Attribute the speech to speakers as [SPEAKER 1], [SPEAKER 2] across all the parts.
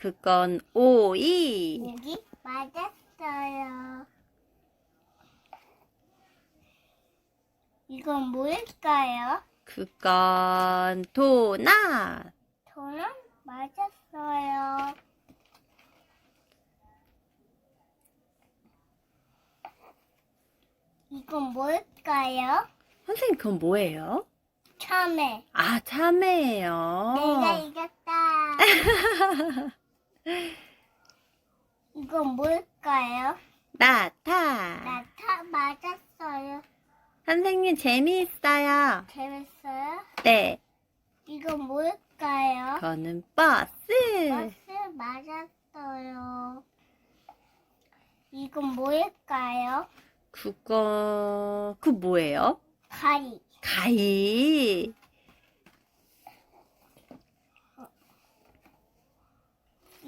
[SPEAKER 1] 그건 오이.
[SPEAKER 2] 고기 맞았어요. 이건 뭘까요?
[SPEAKER 1] 그건 도넛.
[SPEAKER 2] 저는 맞았어요. 이건 뭘까요?
[SPEAKER 1] 선생님, 그건 뭐예요?
[SPEAKER 2] 참외.
[SPEAKER 1] 아, 참외예요.
[SPEAKER 2] 내가 이겼다. 이건 뭘까요?
[SPEAKER 1] 나타.
[SPEAKER 2] 나타 맞았어요.
[SPEAKER 1] 선생님, 재미있어요.
[SPEAKER 2] 재밌어요?
[SPEAKER 1] 네.
[SPEAKER 2] 이건 뭘까요?
[SPEAKER 1] 그거는 버스.
[SPEAKER 2] 버스 맞았어요. 이건 뭘까요?
[SPEAKER 1] 그거, 그 뭐예요?
[SPEAKER 2] 가리.
[SPEAKER 1] 가위.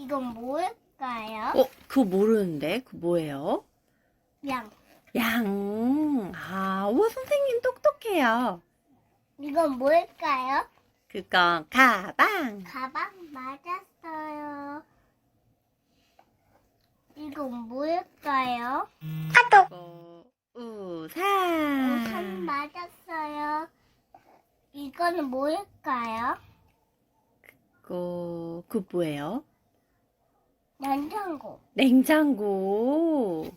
[SPEAKER 2] 이건 뭘까요?
[SPEAKER 1] 어, 그거 모르는데? 그 뭐예요?
[SPEAKER 2] 양.
[SPEAKER 1] 양. 아, 우와, 선생님 똑똑해요.
[SPEAKER 2] 이건 뭘까요?
[SPEAKER 1] 그건 가방.
[SPEAKER 2] 가방 맞았어요. 이건 뭘까요?
[SPEAKER 1] 그거
[SPEAKER 2] 우산
[SPEAKER 1] 우산.
[SPEAKER 2] 맞았어요. 이거는 뭘까요?
[SPEAKER 1] 그거, 그 뭐예요?
[SPEAKER 2] 냉장고.
[SPEAKER 1] 냉장고.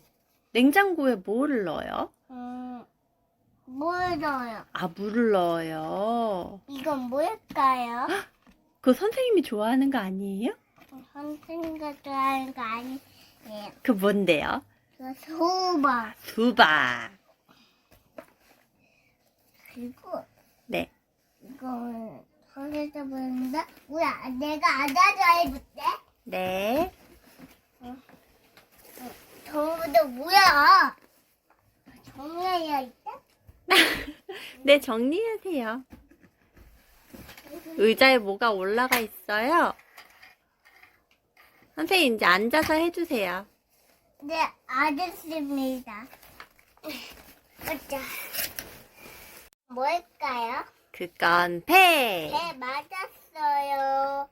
[SPEAKER 1] 냉장고에 뭐를 넣어요?
[SPEAKER 2] 음, 뭘 넣어요?
[SPEAKER 1] 아, 물을 넣어요.
[SPEAKER 2] 이건 뭘까요?
[SPEAKER 1] 그거 선생님이 좋아하는 거 아니에요?
[SPEAKER 2] 선생님가 좋아하는 거 아니에요.
[SPEAKER 1] 그 뭔데요?
[SPEAKER 2] 그 소바.
[SPEAKER 1] 수박.
[SPEAKER 2] 그리고
[SPEAKER 1] 네.
[SPEAKER 2] 이거 거기서 보는데 뭐야? 내가 앉아서 해볼게.
[SPEAKER 1] 네.
[SPEAKER 2] 저보다 뭐야? 정리해야 있다?
[SPEAKER 1] 네, 정리하세요. 의자에 뭐가 올라가 있어요? 선생님, 이제 앉아서 해주세요.
[SPEAKER 2] 네. 자, 뭘까요?
[SPEAKER 1] 그건 배.
[SPEAKER 2] 네, 맞았어요.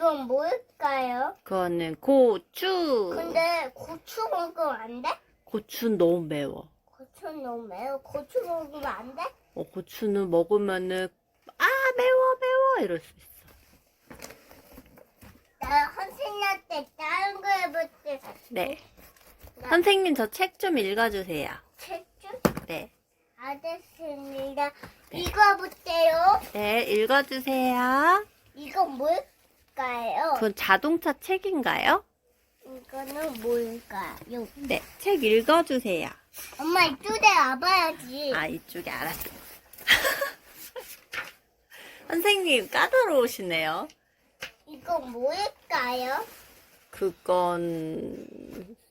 [SPEAKER 2] 이건 뭘까요?
[SPEAKER 1] 그거는 고추.
[SPEAKER 2] 근데 고추 먹으면 안 돼?
[SPEAKER 1] 고추는 너무 매워.
[SPEAKER 2] 고추는 너무 매워. 고추 먹으면 안 돼?
[SPEAKER 1] 어, 고추는 먹으면은, 아, 매워, 매워. 이럴 수 있어.
[SPEAKER 2] 나 선생님한테 다른 거 해볼게.
[SPEAKER 1] 네.
[SPEAKER 2] 나
[SPEAKER 1] 선생님, 저 책 좀 읽어주세요.
[SPEAKER 2] 책 좀?
[SPEAKER 1] 네.
[SPEAKER 2] 알겠습니다. 이거 볼게요.
[SPEAKER 1] 네, 읽어주세요.
[SPEAKER 2] 이건 뭘까요?
[SPEAKER 1] 그건 자동차 책인가요?
[SPEAKER 2] 이거는 뭘까요?
[SPEAKER 1] 네, 책 읽어주세요.
[SPEAKER 2] 엄마 이쪽에 와봐야지.
[SPEAKER 1] 아, 이쪽에 알았어. 선생님, 까다로우시네요.
[SPEAKER 2] 이건 뭘까요?
[SPEAKER 1] 그건,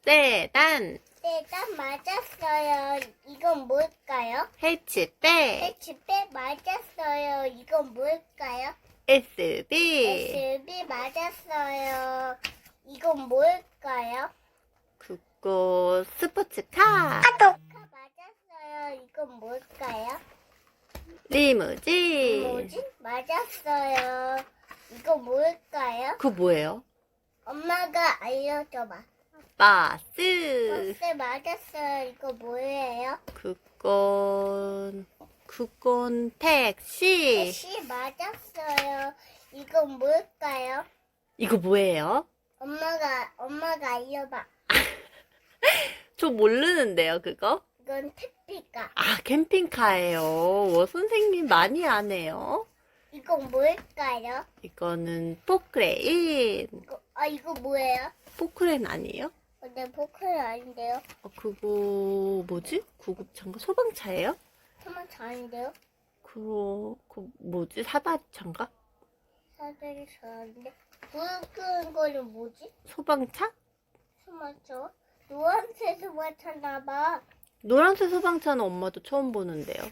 [SPEAKER 1] 세단,
[SPEAKER 2] 네, 딱 맞았어요. 이건 뭘까요?
[SPEAKER 1] 해치백,
[SPEAKER 2] 해치백 맞았어요. 이건 뭘까요?
[SPEAKER 1] SB,
[SPEAKER 2] SB 맞았어요. 이건 뭘까요?
[SPEAKER 1] 그거, 스포츠카,
[SPEAKER 2] 카 맞았어요. 이건 뭘까요?
[SPEAKER 1] 리무진.
[SPEAKER 2] 뭐지? 맞았어요. 이건 뭘까요?
[SPEAKER 1] 그거 뭐예요?
[SPEAKER 2] 엄마가 알려줘봐.
[SPEAKER 1] 버스.
[SPEAKER 2] 버스 맞았어요. 이거 뭐예요?
[SPEAKER 1] 그건, 그건 택시.
[SPEAKER 2] 시 맞았어요. 이건 뭘까요?
[SPEAKER 1] 이거 뭐예요?
[SPEAKER 2] 엄마가 엄마가 알려봐.
[SPEAKER 1] 저 모르는데요, 그거?
[SPEAKER 2] 이건 택배가.
[SPEAKER 1] 아, 캠핑카예요. 와, 선생님 많이 아네요.
[SPEAKER 2] 이건 뭘까요?
[SPEAKER 1] 이거는 포크레인.
[SPEAKER 2] 이거, 아 이거 뭐예요?
[SPEAKER 1] 포크레인 아니에요?
[SPEAKER 2] 어, 내 포크는 아닌데요.
[SPEAKER 1] 어, 그거 뭐지? 구급차인가? 소방차예요?
[SPEAKER 2] 토마토 아닌데요.
[SPEAKER 1] 그거 그 뭐지? 사다리차인가?
[SPEAKER 2] 사들이 저런데 불 끄는 거는 뭐지?
[SPEAKER 1] 소방차?
[SPEAKER 2] 토마토. 노란색 토마토나 봐.
[SPEAKER 1] 노란색 소방차는 엄마도 처음 보는데요.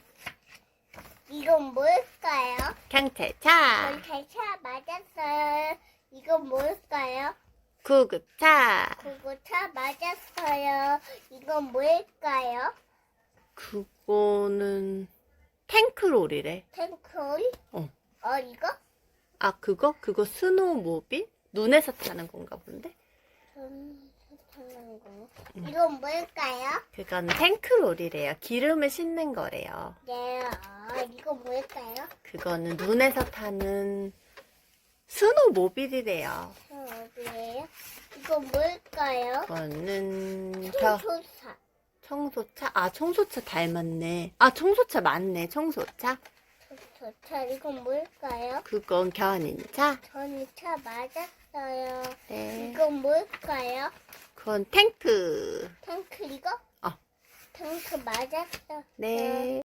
[SPEAKER 2] 이건 뭘까요?
[SPEAKER 1] 경찰차,
[SPEAKER 2] 대차 맞았어요. 이건 뭘까요?
[SPEAKER 1] 구급차,
[SPEAKER 2] 구구차 맞았어요. 이건 뭘까요?
[SPEAKER 1] 그거는 탱크롤이래.
[SPEAKER 2] 탱크오일?
[SPEAKER 1] 어.
[SPEAKER 2] 어, 이거?
[SPEAKER 1] 아, 그거? 그거 스노우모빌? 눈에서 타는 건가 본데?
[SPEAKER 2] 전 타는 거. 이건 뭘까요?
[SPEAKER 1] 그건 탱크롤이래요. 기름을 싣는 거래요.
[SPEAKER 2] 네, 아, 이건 뭘까요?
[SPEAKER 1] 그거는 눈에서 타는 스노우모빌이래요.
[SPEAKER 2] 저 어디예요? 이건 뭘까요?
[SPEAKER 1] 그거는 저
[SPEAKER 2] 청소사.
[SPEAKER 1] 청소차? 아, 청소차 닮았네. 아, 청소차 맞네. 청소차?
[SPEAKER 2] 청소차. 이건 뭘까요?
[SPEAKER 1] 그건 견인차?
[SPEAKER 2] 저는 차 맞았어요.
[SPEAKER 1] 네.
[SPEAKER 2] 이건 뭘까요?
[SPEAKER 1] 그건 탱크.
[SPEAKER 2] 탱크 이거?
[SPEAKER 1] 어.
[SPEAKER 2] 탱크 맞았어.
[SPEAKER 1] 네.